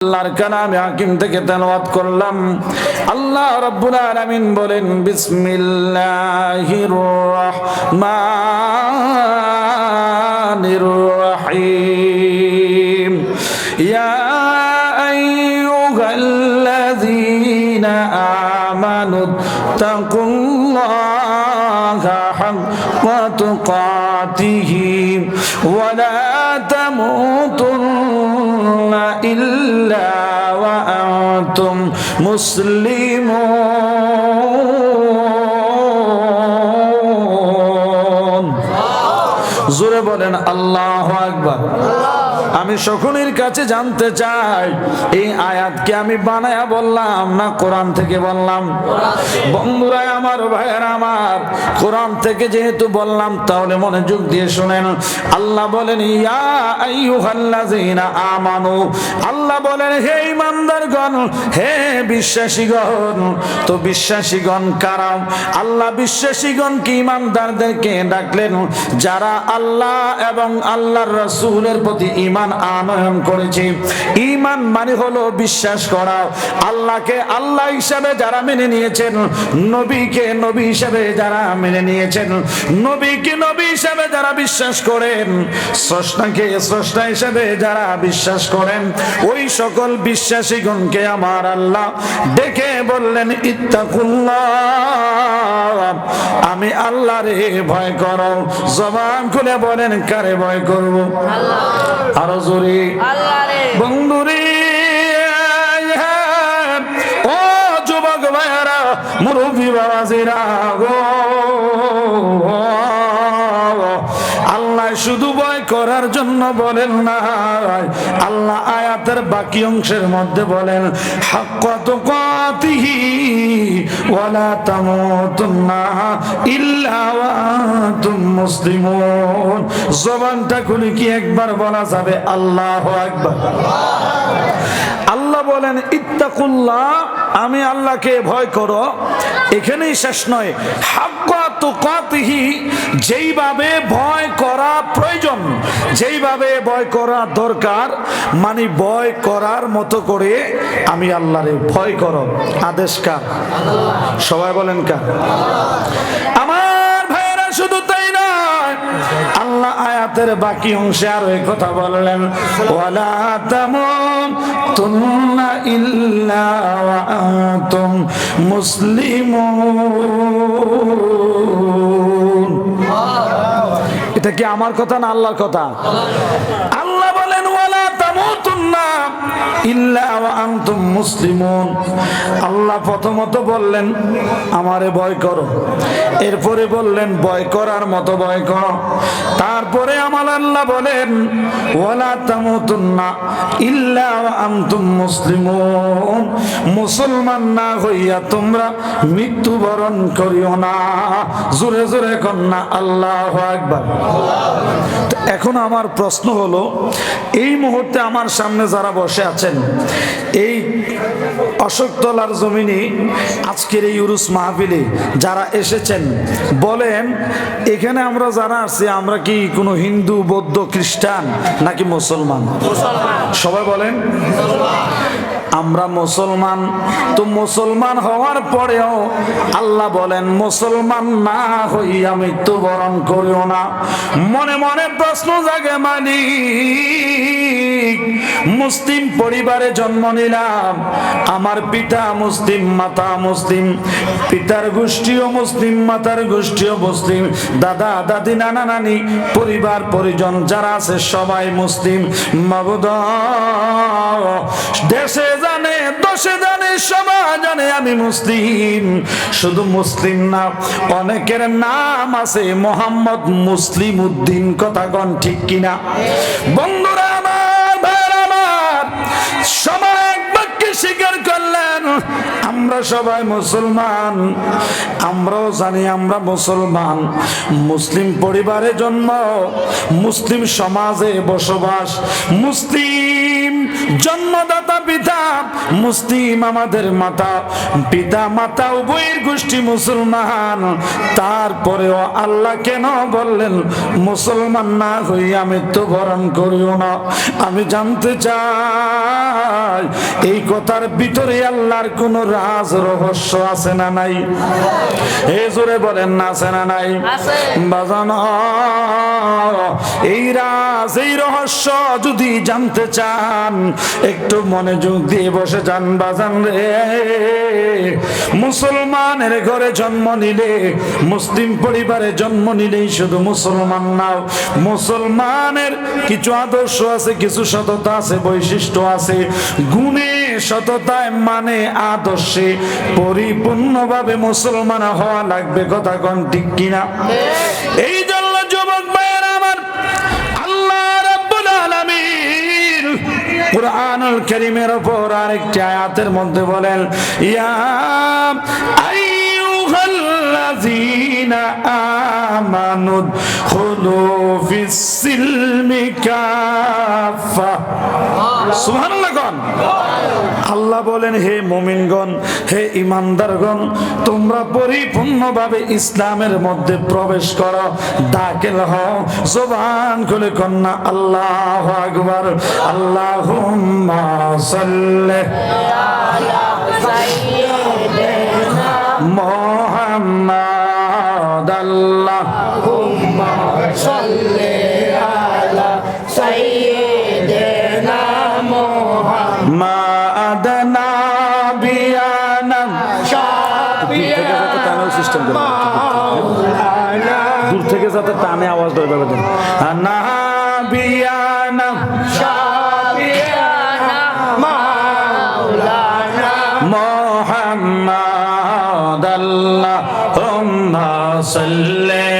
আল্লাহর কালামে হাকিম থেকে তেলাওয়াত করলাম। আল্লাহ রাব্বুল আলামিন বলেন, বিসমিল্লাহির রহমানির রহিম। ইয়া আইয়ুহাল্লাযীনা আমানু তাকুল্লাহা হাক্কা তুকাতিহি। মুসলিমুন। জোরে বলেন আল্লাহ আকবার। আমি সকলের কাছে জানতে চাই, এই আয়াতকে আমি বানায়া বললাম না কোরআন থেকে বললাম? বন্ধুরা, আমার ভাইয়ের, আমার, কোরআন থেকে যেহেতু বললাম, তাহলে মনোযোগ দিয়ে শোনেন। আল্লাহ বলেন, ইয়া আমানু। আল্লাহ বলেন, হে ইমানদারগণ হে বিশ্বাসীগণ, তো বিশ্বাসীগণ কারা? আল্লাহ বিশ্বাসীগণ কি ইমানদারদেরকে ডাকলেন? যারা আল্লাহ এবং আল্লাহর রাসূলের প্রতি ঈমান আনয়ন করেছে। ঈমান মানে হলো বিশ্বাস করা। আল্লাহকে আল্লাহ হিসাবে যারা মেনে নিয়েছেন নবীকে নবী হিসাবে যারা মেনে নিয়েছেন নবীকে নবী হিসাবে যারা বিশ্বাস করেন স্রষ্টাকে স্রষ্টা হিসাবে যারা বিশ্বাস করেন ওই সকল বিশ্বাসীগণকে আমার আল্লাহ ডেকে বললেন ইত্তাকুল্লাহ। আমি আল্লাহ রে ভয় করো। জবান খুলে বলেন কারে ভয় করব? আরও জোরে বন্ধুরে ও যুবক ভাইয়ারা মুরব্বী বাবাজিরা গো। আল্লাহ শুধু ভয় করার জন্য বলেন না আল্লাহ আয়াতের বাকি অংশের মধ্যে বলেন হাক্কাত কাতিহি ওয়ালা تموتن ইল্লা ওয়া مسلمون জবানটা খুলে কি একবার বলা যাবে? আল্লাহু আকবার। আল্লাহ বলেন, ইত্তাকুল্লাহ, আমি আল্লাহকে ভয় করো। এখানেই শেষ নয়। যেইভাবে ভয় করা প্রয়োজন, যেইভাবে ভয় করা দরকার মানে ভয় করার মতো করে আমি আল্লাহরে ভয় করো। আদেশ কার? সবাই বলেন কার? আমার ভাইয়েরা, শুধু তাই আল্লাহ আয়াতের বাকি অংশে আরও কথা বললেন মুসলিমুন। এটা কি আমার কথা না আল্লাহর কথা? আল্লাহ প্রথমত বললেন, আমারে ভয় করো। এরপরে বললেন, ভয় করার মতো ভয় করো। তারপরে আমার আল্লাহ বলেন, ওয়ালা তামুতুন্না ইল্লা ওয়া মুসলিমুন। না হইয়া তোমরা মৃত্যুবরণ করিও না। জোরে জোরে কন্যা, আল্লাহ একবার এখন আমার প্রশ্ন হলো, এই মুহূর্তে আমার সামনে যারা বসে আছেন। এই অশোকতলার জমিনে আজকের এই উরুস মাহফিলে যারা এসেছেন, বলেন, এখানে আমরা যারা আছি, আমরা কি কোনো হিন্দু, বৌদ্ধ, খ্রিস্টান নাকি মুসলমান? সবাই বলেন, আমরা মুসলমান। তো মুসলমান হওয়ার পরেও আল্লাহ বলেন, মুসলমান না হই হইয়া মৃত্যুবরণ করিও না। মনে মনে প্রশ্ন জাগে মালিক। মুসলিম পরিবারে জন্ম নিলাম। আমার পিতা মুসলিম, মাতা মুসলিম, পিতার গোষ্ঠীও মুসলিম, মাতার গোষ্ঠীও মুসলিম, দাদা, দাদি, নানা, নানি, পরিবার, পরিজন যারা আছে সবাই মুসলিম। মাবুদ, দেশে জানে দশে জানে সবাই জানে আমি মুসলিম। শুধু মুসলিম না, অনেকের নাম আছে মোহাম্মদ মুসলিম উদ্দিন কথাগণ ঠিক কিনা? বন্ধুরা আমার স্বীকার করলেন, আমরা সবাই মুসলমান। আমরাও জানি আমরা মুসলমান। মুসলিম পরিবারে জন্ম, মুসলিম সমাজে বসবাস, মুসলিম জন্মদাতা পিতা মুসলিম আমাদের মাতা পিতা মাতা উভয়ের গোষ্ঠী মুসলমান। তারপরেও আল্লাহ কেন বললেন মুসলমান না হইয়া মৃত্যুবরণ করিও না। আমি জানতে চাই এই কথার ভিতরে আল্লাহর কোন রাজ রহস্য আছে না নাই? এ জোরে বলেন না আছে না নাই। বাজানো এই রাজ এই রহস্য যদি জানতে চান একটু মনোযোগ দিয়ে বসে যান বাজান রে। মুসলমানের ঘরে জন্ম নিলে, মুসলিম পরিবারে জন্ম নিলেই শুধু মুসলমান নাও। মুসলমানের কিছু আদর্শ আছে, কিছু সততা আছে, বৈশিষ্ট্য আছে। গুণে, সততায় মানে আদর্শে পরিপূর্ণভাবে মুসলমান হওয়া লাগবে, কথা কোন ঠিক কিনা? এই কুরআনুল কারীমের উপর আরেকটি আয়াতের মধ্যে বলেন ইয়া আল্লাহ বলেন, হে মুমিনগণ, হে ইমানদারগণ, তোমরা পরিপূর্ণভাবে ইসলামের মধ্যে প্রবেশ করো, দাখিল হও, জবান খুলে কন্যা, আল্লাহ আকবার, আল্লাহুম্মা সাল্লি। মুহাম্মাদ আল্লাহ। মা আদনা বিয়ানা। সিস্টেম দূর থেকে যাতে টানে আওয়াজ দেয় ব্যাপার না বিয়ানা। মোহাম্মদ আল্লাহুম্মা সাল্লি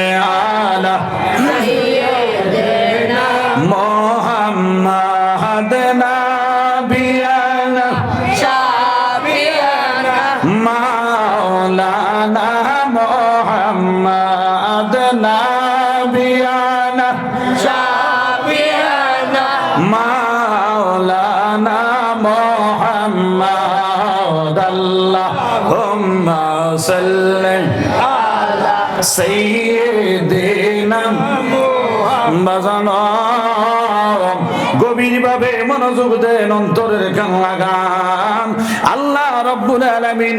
আলা সাইয়্যিদিনা বাজানো গভীর ভাবে মনোযোগ দেন অন্তরের কান লাগান আল্লাহ রব্বুল আলামিন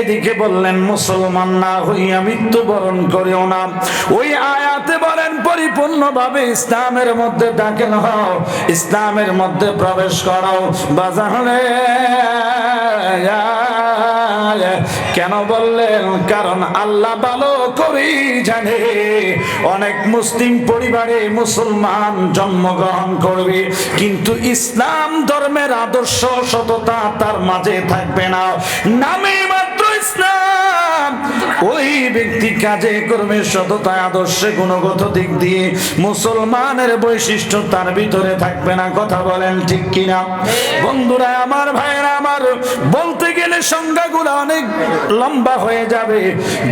এদিকে বললেন মুসলমান না হইয়া মৃত্যুবরণ করিও না ওই আয়াতে বলেন পরিপূর্ণভাবে ইসলামের মধ্যে দাখিল হও ইসলামের মধ্যে প্রবেশ করাও বাজারে কেন বললেন? কারণ আল্লাহ ভালো করেই জানে। অনেক মুসলিম পরিবারে মুসলমান জন্মগ্রহণ করবে, কিন্তু ইসলাম ধর্মের আদর্শ সততা তার মাঝে থাকবে না। নামে মাত্র ইসলাম। ওই ব্যক্তি কাজে কর্মে সততা আদর্শে গুণগত দিক দিয়ে মুসলমানের বৈশিষ্ট্য তার ভিতরে থাকবে না। কথা বলেন ঠিক কিনা? বন্ধুরা, আমার ভাইয়েরা, আমার বলতে গেলে সংখ্যাগুলো অনেক লম্বা হয়ে যাবে।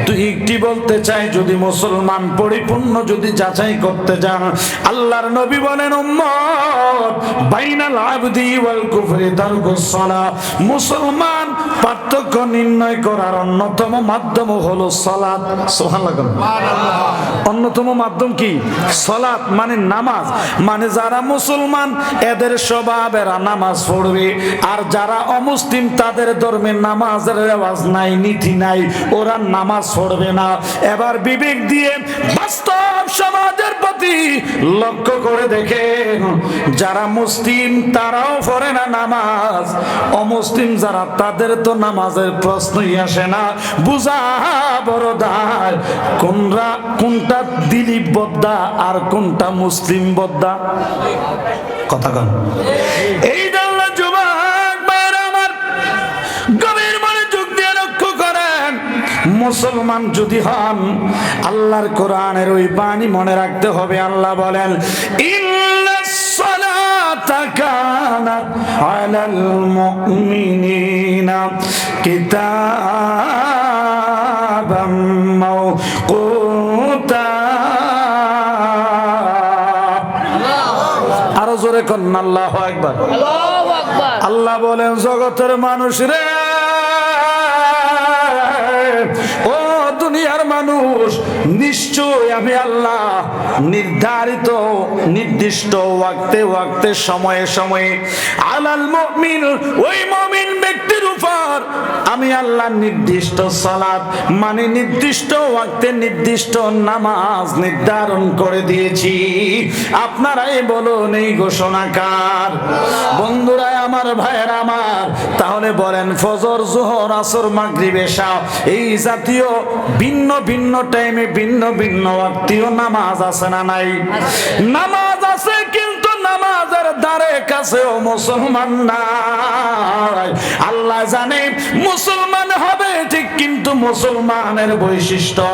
দুই একটি বলতে চাই যদি মুসলমান পরিপূর্ণ যদি যাচাই করতে যান আল্লাহর নবী বলেন উম্মত বাইনাল আবদি ওয়াল কুফরি তারকুস সালাহ মুসলমান পার্থক্য নির্ণয় করার অন্যতম মাধ্যম হলো সালাত সুবহানাল্লাহ। অন্যতম মাধ্যম কি? সালাত মানে নামাজ। মানে যারা মুসলমান এদের স্বভাব এরা নামাজ পড়বে। আর যারা অমুসলিম তাদের ধর্মের নামাজের রেওয়াজ নাই। নীতি নাই, ওরা নামাজ পড়বে না। এবার বিবেক দিয়ে বাস্তব সমাজের প্রতি লক্ষ্য করে দেখেন যারা মুসলিম তারাও পড়ে না নামাজ। অমুসলিম যারা, তাদের তো নামাজের প্রশ্নই আসে না। বুঝা বড় দায়, কোনরা, কোনটা দিলীপ বদ্দা আর কোনটা মুসলিম বদ্দা? কথা কন। এই মুসলমান যদি হন আল্লাহর কোরআনের ওই বাণী মনে রাখতে হবে। আল্লাহ বলেন আরও জোরে কন্যা আল্লাহ একবার আল্লাহ বলেন জগতের মানুষ রে মানুষ নিশ্চয় আমি আল্লাহ নির্ধারিত, নির্দিষ্ট ওয়াক্তে ওয়াক্তে, সময়ে সময়ে আলাল মুমিন, ওই মুমিন ব্যক্তির উপর আমি আল্লাহ নির্দিষ্ট সালাত মানে নির্দিষ্ট ওয়াক্তে নির্দিষ্ট নামাজ নির্ধারণ করে দিয়েছি। আপনারাই বলুন, এই ঘোষণাকার বন্ধুরা, আমার ভাইয়ের, আমার, তাহলে বলেন, ফজর, জোহর, আসর, মাগরিব, এশা, এই জাতীয় ভিন্ন ভিন্ন টাইমে ভিন্ন ভিন্ন ভিন্ন আত্মীয় নামাজ আছে না নাই? নামাজ আছে কিন্তু নামাজের দ্বারে কাছেও মুসলমান নাই। আল্লাহ জানে মুসলমান হবে ঠিক কিন্তু মুসলমানের বৈশিষ্ট্য,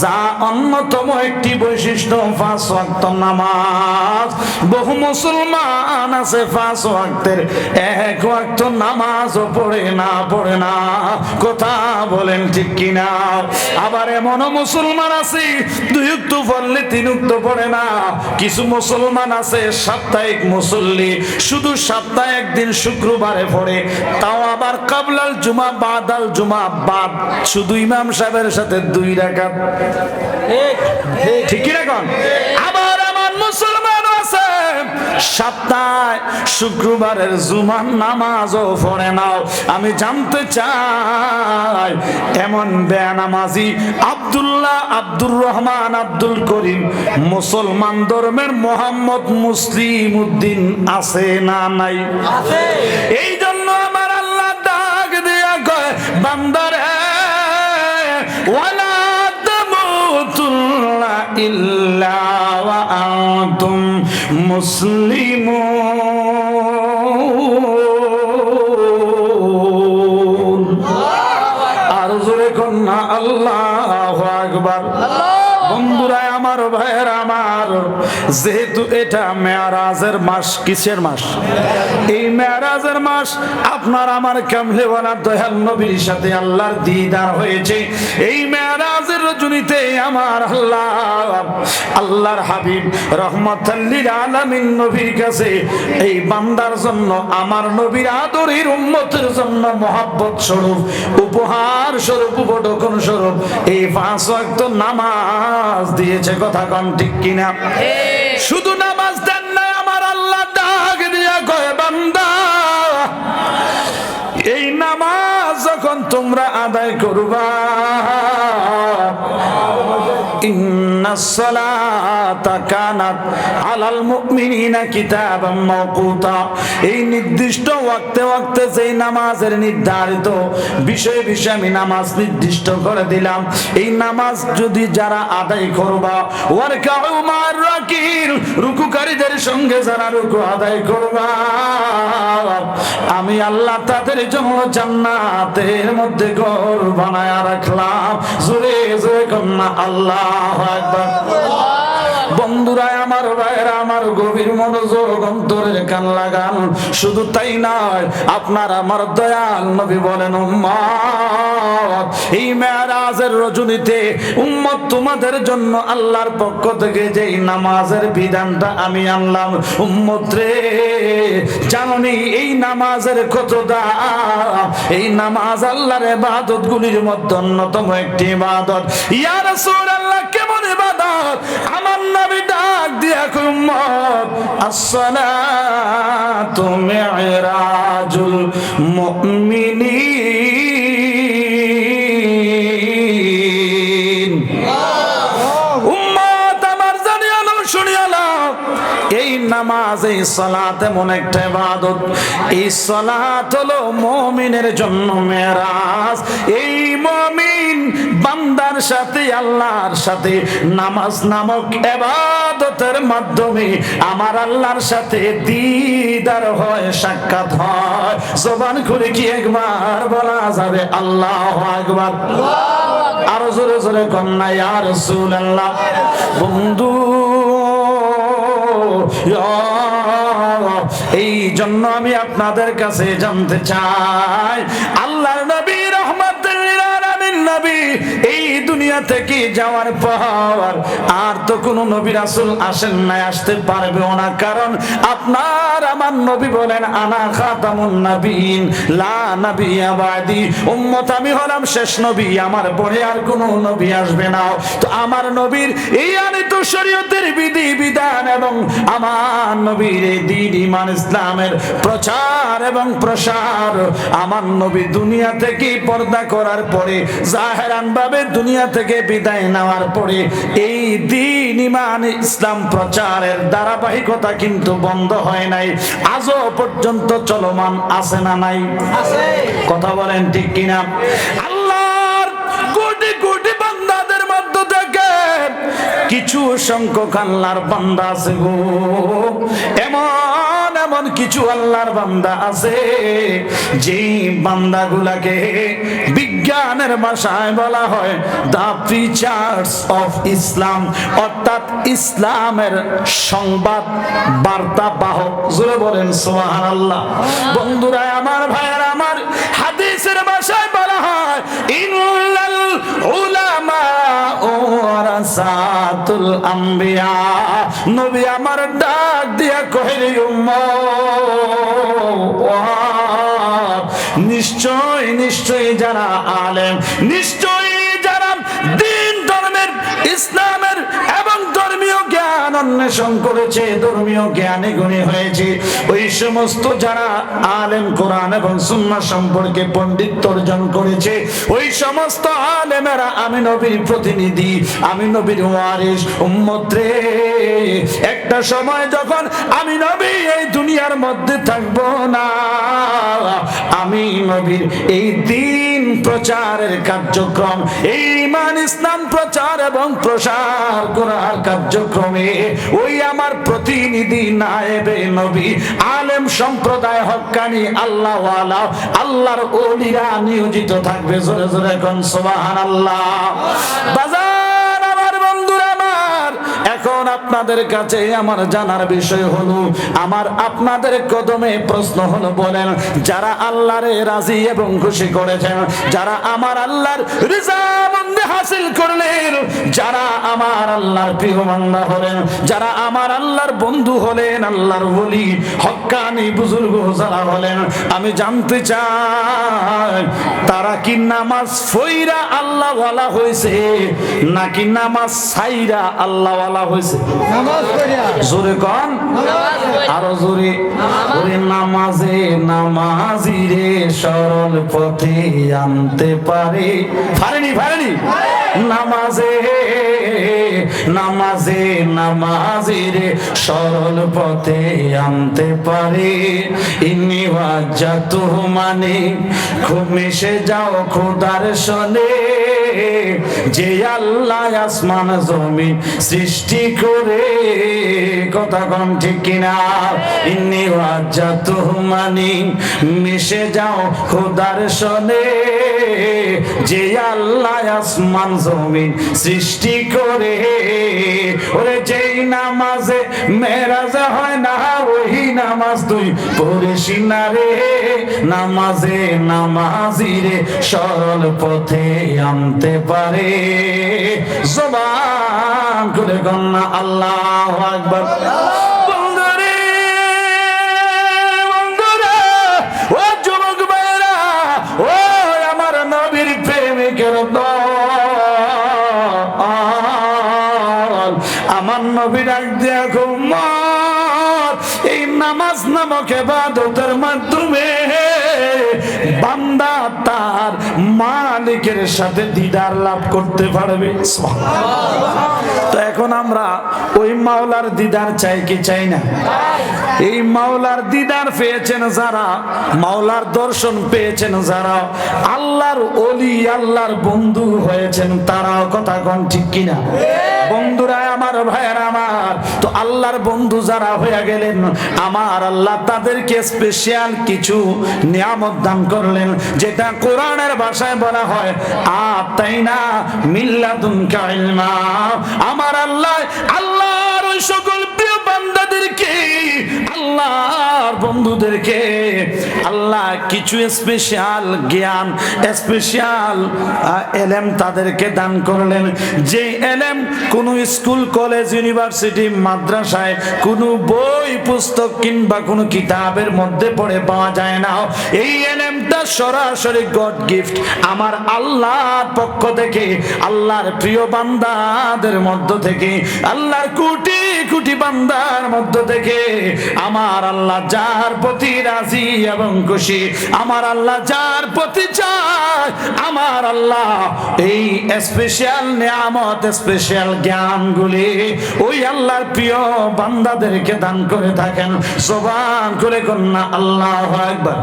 যা অন্যতম একটি বৈশিষ্ট্য, পাঁচ ওয়াক্ত নামাজ। বহু মুসলমান আছে পাঁচ ওয়াক্তের, এক ওয়াক্ত নামাজও পড়ে না পড়ে না। কথা বলেন ঠিক কিনা? আবার এমনও মুসলমান আছে, দুই উক্ত পড়লে তিন উক্ত পড়ে না। কিছু মুসলমান আছে, সাপ্তাহিক মুসল্লি, শুধু সপ্তাহে একদিন শুক্রবারে পড়ে, তাও আবার কাবলাল জুমা, বাদাল জুমা বাদ শুধু ইমাম সাহেবের সাথে দুই রাকাত। ঠিক কি রাখুন আবার আমার মুসলমান আছে। সপ্তাহে শুক্রবারের জুমার নামাজও পড়ে নাও। আমি জানতে চাই এমন বেনামাজি আব্দুল্লাহ আব্দুর রহমান আব্দুল করিম মুসলমান ধর্মের মোহাম্মদ মুসলিম উদ্দিন আছে না নাই? এই জন্য আমার বান্দারে ওয়ালা তামুতুল্লা ইল্লা ওয়া আনতুম যেহেতু এটা মেয়ারাজের মাস, কিসের মাস? এই মেয়ারাজের মাস আপনার আমার কামলেওয়ালা দয়াল নবীর সাথে আল্লাহর দিদার হয়েছে। এই মেয়ারাজের রজনীতে আমার আল্লাহ আল্লাহর হাবিব রহমতাল্লিল আলামিন নবীর কাছে এই বান্দার জন্য, আমার নবীর আদরের উম্মতের জন্য মহাব্বত স্বরূপ, উপহার স্বরূপ উপঢকন স্বরূপ, এই পাঁচ নামাজ দিয়েছে। কথা কন ঠিক কিনা? শুধু নামাজ দেন না আমার আল্লাহ ডাক দিয়া কয়, বান্দা, এই নামাজ যখন তোমরা আদায় করবা ওয়াক্তে ওয়াক্তে নামাজের নির্ধারিত বিষয় বিষয়ে আমি নামাজ নির্দিষ্ট করে দিলাম। এই নামাজ যদি যারা আদায় করবা রুকুকারীদের সঙ্গে যারা রুকু আদায় করবা, আমি আল্লাহ তাদের জন্য জান্নাতের মধ্যে ঘর বানায় রাখলাম। জোরে জোরে কন্যা, আল্লাহ একবার বন্ধুরা, আমার ভাইয়েরা, আমার গভীর মনোযোগ, অন্তরের কান লাগান। শুধু তাই নয়, আপনার আমার দয়াল নবী বলেন উম্মত এই মেয়ারাজের রজনীতে উম্মত তোমাদের জন্য আল্লাহর পক্ষ থেকে যেই নামাজের বিধানটা আমি আনলাম। উম্মত রে, জাননি এই নামাজের কত দাম এই নামাজ আল্লাহর ইবাদত গুলির মধ্যে অন্যতম একটি ইবাদত। ইয়া রাসূলুল্লাহ, কেমন ইবাদত? আমার নবী ডাক দিয়া উম্মত আসসালাতু মিরাজুল এই নামাজ এই এই সালাত জন্য মেরাজ। এই সাথে, আল্লাহর সাথে, নামাজ নামক ইবাদতের মাধ্যমে আমার আল্লাহর সাথে দিদার হয় সাক্ষাৎ হয়। জবান করে কি একবার বলা যাবে? আল্লাহ আকবার। আরও জোরে জোরে কন্যা ইয়া রাসূলুল্লাহ। বন্ধু এই জন্য আমি আপনাদের কাছে জানতে চাই। আল্লাহর নবী রহমতুল্লাহ নবী দুনিয়া থেকে যাওয়ার পর আর তো কোনো নবী রাসূল আসেন নাই, আসতে পারবেও না। কারণ আপনার, আমার নবী বলেন, আনা খাতামুন নবীন লা নবিয়া বাদি। উম্মত আমি হলাম শেষ নবী, আমার পরে আর কোনো নবী আসবে না। তো আমার নবীর এই আনিত শরীয়তের বিধি, বিধান এবং আমার নবীর এই দিন ইমান ইসলামের প্রচার এবং প্রসার আমার নবী দুনিয়া থেকে পর্দা করার পরে জাহেরান ভাবে দুনিয়া থেকে বিদায় নেওয়ার পরে এই দিন ইমান ইসলাম প্রচারের ধারাবাহিকতা কিন্তু বন্ধ হয় নাই। আজও পর্যন্ত চলমান আছে না নাই? কথা বলেন ঠিক কিনা? আল্লাহর কোটি কোটি বান্দাদের মধ্য থেকে কিছু সংখ্যক আল্লাহর বান্দা আছে গো। এমন এমন কিছু আল্লাহর বান্দা আছে যেই বান্দাগুলাকে বিজ্ঞানের ভাষায় বলা হয় দা প্রিচার্স অফ ইসলাম অর্থাৎ ইসলামের সংবাদ বার্তা বাহক। জোরে বলেন সোহান আল্লাহ বন্ধুরা, আমার ভাইয়ের, আমার হাদিসের ভাষায় বলা হয় ইন্নাল উলামা ওয়ারাসাতুল আম্বিয়া। নবী আমার ডাক দিয়া কহেরে উম্মত নিশ্চয় নিশ্চয় যারা আলেম নিশ্চয় যারা দিন ধর্মের ধর্মীয় জ্ঞান অন্বেষণ করেছে, ধর্মীয় জ্ঞানে গুণী হয়েছে। ওই সমস্ত যারা আলেম, কোরআন এবং সুন্না সম্পর্কে পণ্ডিত্য অর্জন করেছে, ওই সমস্ত আলেমেরা আমি নবীর প্রতিনিধি, আমি নবীর ওয়ারিস উম্মত রে। একটা সময় যখন আমি নবী, এই দুনিয়ার মধ্যে থাকব না। আমি নবীর এই দিন প্রচারের কার্যক্রম, এই ইমান ইসলাম প্রচার এবং প্রসার করার কার্যক্রমে ওই আমার প্রতিনিধি নায়েবে নবী। আলেম সম্প্রদায় হকানি আল্লাহ আল্লাহর ওলিরা নিয়োজিত থাকবে। জোরে জোরে এখন আল্লাহ বাজার আপনাদের কাছে আমার জানার বিষয় হলো, আমার আপনাদের কদমে প্রশ্ন হলো, বলেন, যারা আল্লাহরে রাজি এবং খুশি করেছেন, যারা আমার আল্লাহর রিজামন্দি হাসিল করলেন, যারা আমার আল্লাহর প্রিয় বান্দা হলেন, যারা আমার আল্লাহর বন্ধু হলেন, আল্লাহর বলি হক্কানি বুজুর্গ যারা হলেন, আমি জানতে চাই, তারা কি নামাজ ফইরা আল্লাহওয়ালা হয়েছে নাকি নামাজ সাইরা আল্লাহ ওয়ালা হয়েছে জোরে কন? আরও জোরে। ওরে নামাজে নামাজি রে সরল পথে আনতে পারে। পারেনি পারেনি নামাজে নামাজে নামাজি রে সরল পথে আনতে পারে। ইনি ওয়াজ্জাত মানে খুব মিশে যাও খোদার সনে। যে আল্লাহ আসমান জমিন সৃষ্টি করে, কথা কম ঠিক কিনা? মানি, মিশে যাও খোদার সনে। যে আল্লাহ আসমান জমিন সৃষ্টি করে, ওরে যেই নামাজে মেরাজ হয় না, ওই নামাজ তুই পড়েছি না রে, নামাজে নামাজি রে, সরল পথে আনতে পারে। জবান করে কন্যা আল্লাহ আকবার। এবাদতের মাধ্যমে বান্দা তার মালিকের সাথে দিদার লাভ করতে পারবে। তো এখন আমরা ওই মাওলার দিদার চাই কি চাই না? এই মাওলার দিদার পেয়েছেন যারা, মাওলার দর্শন পেয়েছেন যারা, আল্লাহর অলি আল্লাহর বন্ধু হয়েছেন তারাও কথা কন ঠিক কিনা? বন্ধুরা আমার, ভাইয়ের আমার, তো আল্লাহর বন্ধু যারা হয়ে গেলেন, আমার আল্লাহ তাদেরকে স্পেশাল কিছু নিয়ামত দান করলেন, যেটা কোরআনের ভাষায় বলা হয় আতাইনা মিল্লাদুনকা ইলমা আমার আল্লাহ আল্লাহর সকল প্রিয় বান্দাদেরকে আল্লাহর বন্ধুদেরকে আল্লাহ কিছু স্পেশাল জ্ঞান স্পেশাল এলেম তাদেরকে দান করলেন। যে এলেম কোনো স্কুল কলেজ ইউনিভার্সিটি মাদ্রাসায় কোনো বই, পুস্তক কিংবা কোনো কিতাবের মধ্যে পড়ে পাওয়া যায় না। এই এলেমটা সরাসরি গড গিফট আমার আল্লাহর পক্ষ থেকে, আল্লাহর প্রিয় বান্দাদের মধ্য থেকে, আল্লাহর কোটি কোটি বান্দার মধ্য থেকে আমার আল্লাহ যার প্রতি রাজি এবং খুশি আমার আল্লাহ যার প্রতি চায় আমার আল্লাহ এই স্পেশাল নিয়ামত স্পেশাল জ্ঞানগুলি ওই আল্লাহর প্রিয় বান্দাদেরকে দান করে থাকেন। সোবান করে কন্যা আল্লাহ একবার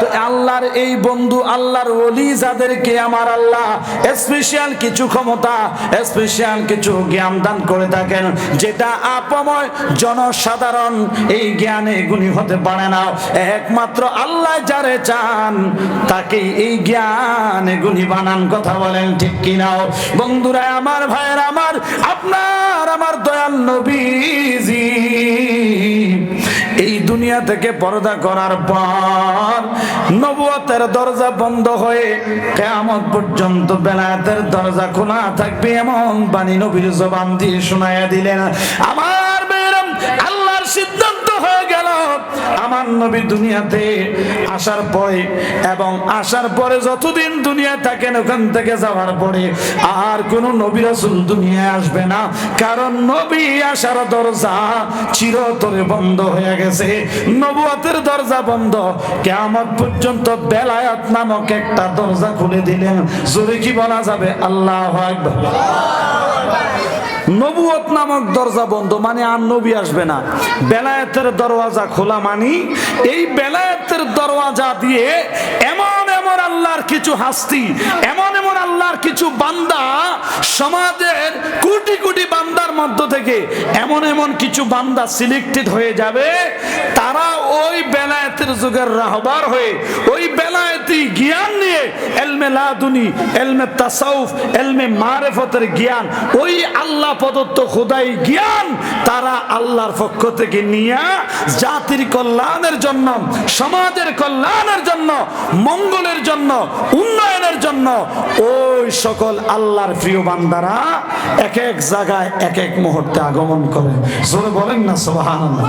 তো আল্লাহর এই বন্ধু আল্লাহর ওলি যাদেরকে আমার আল্লাহ স্পেশাল কিছু ক্ষমতা স্পেশাল কিছু জ্ঞান দান করে থাকেন যেটা আপময় জনসাধারণ এই জ্ঞানে গুণী হতে পারে না। একমাত্র আল্লাহ যারে চান, তাকে এই জ্ঞানে গুণী বানান কথা বলেন ঠিক কিনাও বন্ধুরা, আমার ভাইয়ের, আমার আপনার, আমার দয়াল নবীজি। দুনিয়া থেকে পর্দা করার পর নবুয়তের দরজা বন্ধ হয়ে কেয়ামত পর্যন্ত বেলায়েতের দরজা খোলা থাকবে এমন বাণী নবীর জবান দিয়ে শোনাইয়া দিলেন, আমার আমার নবী দুনিয়াতে আসার পরে এবং আসার পরে যতদিন দুনিয়ায় থাকেন, ওখান থেকে যাওয়ার পরে আর কোন নবী রাসূল দুনিয়ায় আসবে না। কারণ নবী আসার দরজা চিরতরে বন্ধ হয়ে গেছে। নবুয়তের দরজা বন্ধ। কেয়ামত পর্যন্ত বেলায়াত নামক একটা দরজা খুলে দিলেন। জোরে কি বলা যাবে? আল্লাহ আকবার। নবুয়ত নামক দরজা বন্ধ মানে আর নবী আসবে না। বেলায়েতের দরওয়াজা খোলা মানি, এই বেলায়েতের দরওয়াজা দিয়ে এমন এমন আল্লাহর কিছু হাস্তি, এমন এমন আল্লাহর কিছু বান্দা সমাজের কোটি কোটি বান্দার মধ্য থেকে এমন এমন কিছু বান্দা সিলেক্টেড হয়ে যাবে, তারা ওই বেলায়েতের যুগের রাহবার হয়ে, ওই বেলায়েতি জ্ঞান নিয়ে এলমে লাদুনি, এলমে তাসাউফ, এলমে মারেফতের জ্ঞান, ওই আল্লাহ প্রদত্ত খোদাই জ্ঞান তারা আল্লাহর পক্ষ থেকে নিয়ে জাতির কল্যাণের জন্য, সমাজের কল্যাণের জন্য, মঙ্গলের জন্য, উন্নয়নের জন্য ওই সকল আল্লাহর প্রিয় বান্দারা এক এক জায়গায় এক এক মুহূর্তে আগমন করে। জোরে বলেন না, সুবহানাল্লাহ।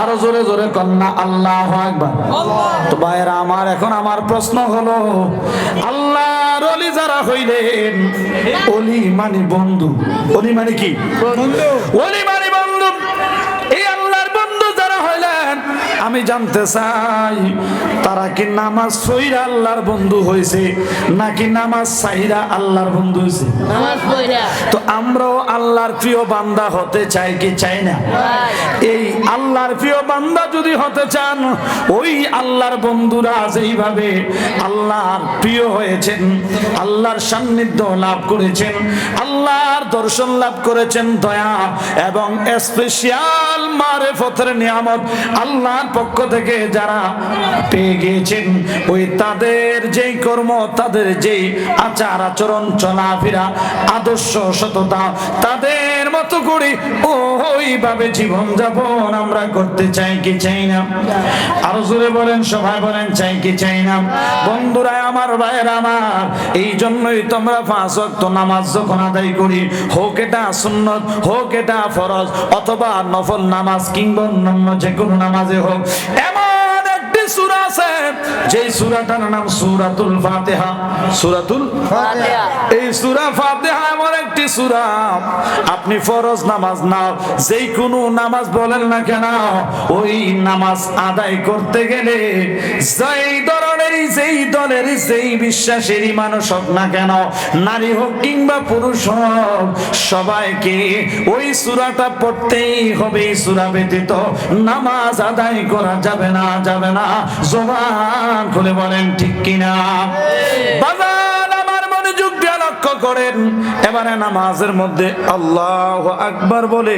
আরও জোরে জোরে কন্যা আল্লাহ একবার তো ভাইয়েরা আমার এখন আমার প্রশ্ন হলো আল্লাহ অলি যারা হইলেন অলি মানে বন্ধু। অলি মানে কি? অলি মানে বন্ধু। এই আল্লাহ বন্ধু আমি জানতে চাই তারা কি নামাজ সইরা আল্লাহর বন্ধু হয়েছে নাকি নামাজ সাইরা আল্লাহর বন্ধু হয়েছে তো আমরাও আল্লাহর প্রিয় বান্দা হতে চাই কি চাই না? এই আল্লাহর প্রিয় বান্দা যদি হতে চান ওই আল্লাহর বন্ধুরা যেইভাবে আল্লাহর প্রিয় হয়েছেন আল্লাহর সান্নিধ্য লাভ করেছেন আল্লাহর দর্শন লাভ করেছেন দয়া এবং স্পেশাল মারেফতের নিয়ামত আল্লাহর পক্ষ থেকে যারা পেয়ে গিয়েছেন, ওই তাদের যেই কর্ম, তাদের যেই আচার আচরণ, চলাফেরা, আদর্শ সততা, তাদের মতো করে ওইভাবে জীবন যাপন আমরা করতে চাই কি চাই না? আরও জোরে বলেন, সবাই বলেন, চাই কি চাই না? বন্ধুরা, আমার ভাইয়ের, আমার, এই জন্যই তোমরা পাঁচ ওয়াক্ত নামাজ যখন আদায় করি, হোক এটা সুন্নত, হোক এটা ফরজ, অথবা নফল নামাজ কিংবা অন্যান্য যে কোনো নামাজে হোক এমন একটি সূরা আছে যেই সূরাটার নাম সূরাতুল ফাতিহা। সূরাতুল ফাতিহা। এই সূরা ফাতিহা এমন একটি সূরা। আপনি ফরজ নামাজ নাও যেই কোন নামাজ বলেন না কেন ওই নামাজ আদায় করতে গেলে যেই ধরনেরই যেই দলেরই যেই বিশ্বাসেরই মানুষ হোক না কেন নারী হোক কিংবা পুরুষ হোক সবাইকে ওই সুরাটা পড়তেই হবে সুরা সূরা ব্যতীত নামাজ আদায় করা যাবে না যাবে না। জবান খুলে বলেন ঠিক কিনা? বাজান আমার মনোযোগ দিয়ে লক্ষ্য করেন। এবারে নামাজের মধ্যে আল্লাহ আকবার বলে,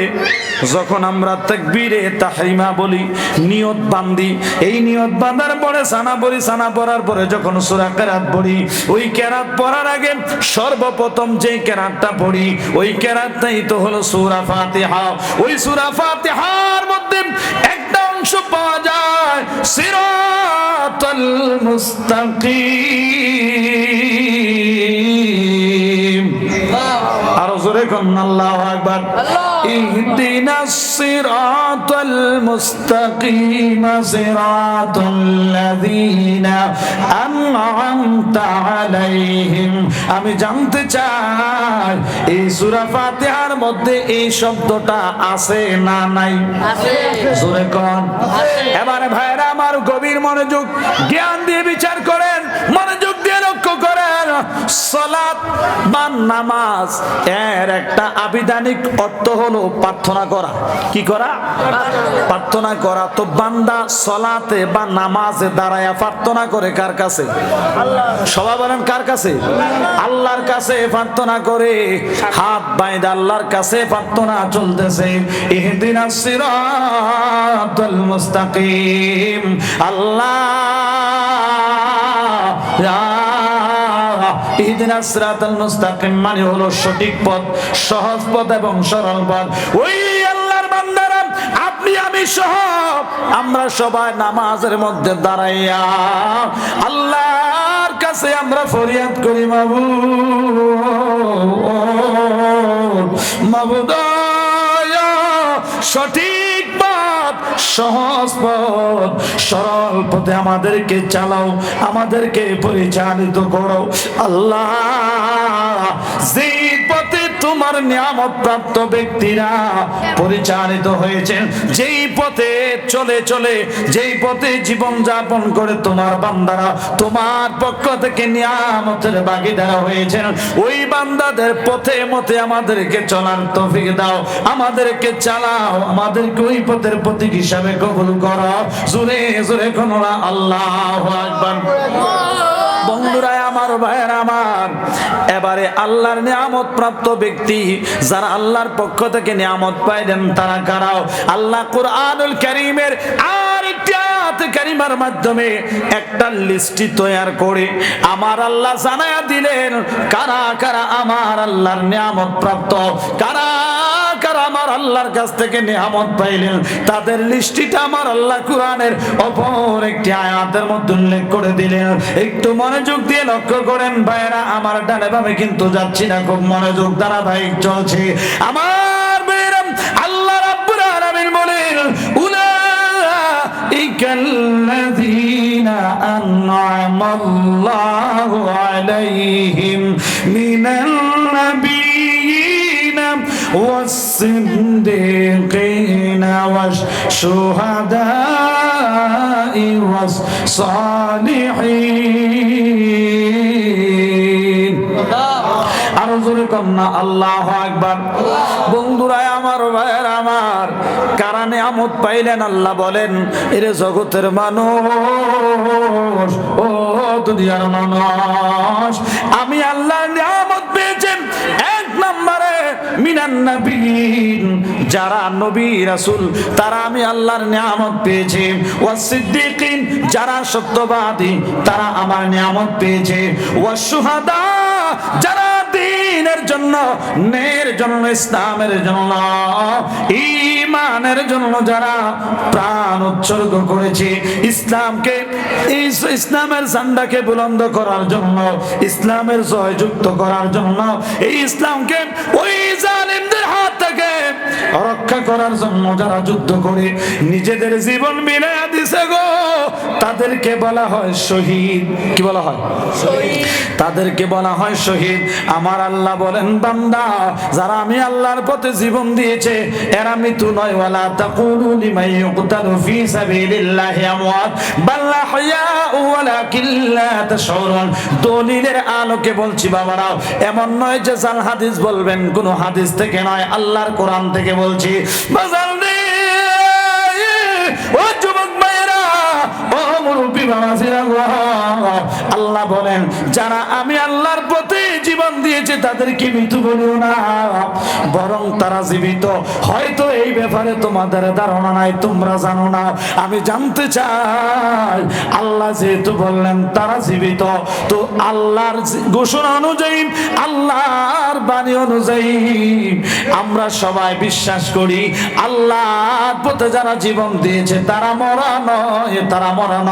যখন আমরা তাকবীরে তাহরিমা বলি, নিয়ত বান্ধি এই নিয়ত বাঁধার পরে সানা পড়ি, সানা পড়ার পরে যখন সূরা কেরাত পড়ি, ওই কেরাত পড়ার আগে সর্বপ্রথম যে কেরাতটা পড়ি, ওই কেরাতটাই তো হলো সূরা ফাতিহা। ওই সূরা ফাতিহার মধ্যে একটা অংশ পাওয়া যায়, সিরাতাল মুস্তাকিম। আল্লাহ আকবার। আমি জানতে চাই এই সূরা ফাতিহার মধ্যে এই শব্দটা আছে না নাই? কন। এবারে ভাইরা আমার গভীর মনোযোগ জ্ঞান দিয়ে বিচার করেন। মনোযোগ সলাৎ বা নামাজ, এর একটা আবিধানিক অর্থ হলো প্রার্থনা করা। কি করা? প্রার্থনা করা। তো বান্দা সলাতে বা নামাজে দাঁড়ায়া প্রার্থনা করে কার কাছে? সবাই বলেন কার কাছে? আল্লাহর কাছে প্রার্থনা করে। হাত বাইদা আল্লাহর কাছে প্রার্থনা চলতেছে। মুস্তাকিম। আল্লাহ ইহদিনাস সিরাতাল মুস্তাকিম মানে হলো সঠিক পথ, সহজ পথ এবং সরল পথ। ওই আল্লাহর বান্দারা, আপনি, আমি সহ, আমরা সবাই নামাজের মধ্যে দাঁড়াইয়া আল্লাহর কাছে আমরা ফরিয়াদ করি মাবু সঠিক সহজ পথ সরল পথে আমাদেরকে চালাও আমাদেরকে পরিচালিত করো। আল্লাহ তোমার নিয়ামত প্রাপ্ত ব্যক্তিরা পরিচালিত হয়েছেন। যেই পথে চলে চলে, যেই পথে জীবন যাপন করে তোমার বান্দারা তোমার পক্ষ থেকে নিয়ামতের বাগিদারা হয়েছেন। ওই বান্দাদের পথে মতে আমাদেরকে চলার তৌফিক দাও, আমাদেরকে চালাও, আমাদেরকে ওই পথের প্রতীক হিসাবে কবুল করো। জোরে জোরে কোনো আল্লাহ আকবার। বন্ধুরা, আমার ভাইয়ের, আমার, এবারে আল্লাহর নিয়ামত প্রাপ্ত ব্যক্তি যারা আল্লাহর পক্ষ থেকে নিয়ামত পাইলেন তারা কারাও আল্লাহ কুরআনুল কারীমের আর মাধ্যমে একটা লিস্টি তৈয়ার করে, আমার আল্লাহ জানায়া দিলেন, কারা কারা আমার আল্লাহর নিয়ামত প্রাপ্ত, কারা আমার আল্লাহর কাছ থেকে পাইলেন? তাদের লিস্টিটা আমার আল্লাহ কোরআনের অপর একটি আয়াতের মধ্যে উল্লেখ করে দিলেন। একটু মনোযোগ দিয়ে লক্ষ্য করেন ভাইরা আমার ডানে ভাবে কিন্তু যাচ্ছি না। খুব মনোযোগ ধারাবাহিক চলছে আমার ভাইরা আল্লাহ রাব্বুল আলামিন বলেন উলাইকা আল্লাযীনা আন'আমা আল্লাহু আলাইহিম মিনাল নাবিয়্যিন والصديقين والشهداء والصالحين আল্লাহ বন্ধুরাই আমার ভাইয়ের, আমার। পাইলেন? আল্লাহ বলেন জগতের মানুষ, ও দুনিয়ার মানুষ, আমি নিয়ামত পেয়েছেন এক নম্বরে যারা নবী, রাসূল, তারা আমি আল্লাহর নিয়ামত পেয়েছি। ওয়াস সিদ্দিকিন, যারা সত্যবাদী, তারা আমার নিয়ামত পেয়েছে। ওয়াস শুহাদা যারা দিনের জন্য নের জন্য ইসলামের জন্য ইমানের জন্য যারা প্রাণ উৎসর্গ করেছে ইসলামকে ইসলামের ঝান্ডাকে বুলন্দ করার জন্য ইসলামের জয়যুক্ত করার জন্য এই ইসলামকে ওই জালিমদের হাত থেকে রক্ষা করার জন্য যারা যুদ্ধ করে নিজেদের জীবন মিলাইয়া দিছে গো। তাদেরকে বলা হয় শহীদ। কি বলা হয়? তাদেরকে বলা হয় শহীদ। আমার আল্লাহ বলেন, বান্দা, যারা আমি আল্লাহর পথে জীবন দিয়েছে, এরা মৃত্যু নয়। ওয়ালা তাকুলু লিমান ইউকতালু ফি সাবিলিল্লাহি আমওয়াত। বাল আহইয়াউ ওয়ালাকিন লা তাশউরুন। দলিলের আলোকে বলছি, বাবারা, এমন নয় যে জাল হাদিস বলবেন, কোন হাদিস থেকে নয়, আল্লাহর কোরআন থেকে বলছি। বাজার ও যুবক ভাইয়েরা, ও মুরব্বী বাবাজিরা আল্লাহ বলেন, যারা আমি আল্লাহর পথে জীবন দিয়েছে, তাদেরকে মৃত্যু বলিও না। বরং তারা জীবিত। হয়তো এই ব্যাপারে তোমাদের ধারণা নাই, তোমরা জানো না। আমি জানতে চাই, আল্লাহ যেহেতু বললেন, তারা জীবিত। তো আল্লাহর ঘোষণা অনুযায়ী, আল্লাহর বাণী অনুযায়ী আমরা সবাই বিশ্বাস করি, আল্লাহর পথে যারা জীবন দিয়েছে, তারা মরা নয়, তারা মরা নয়।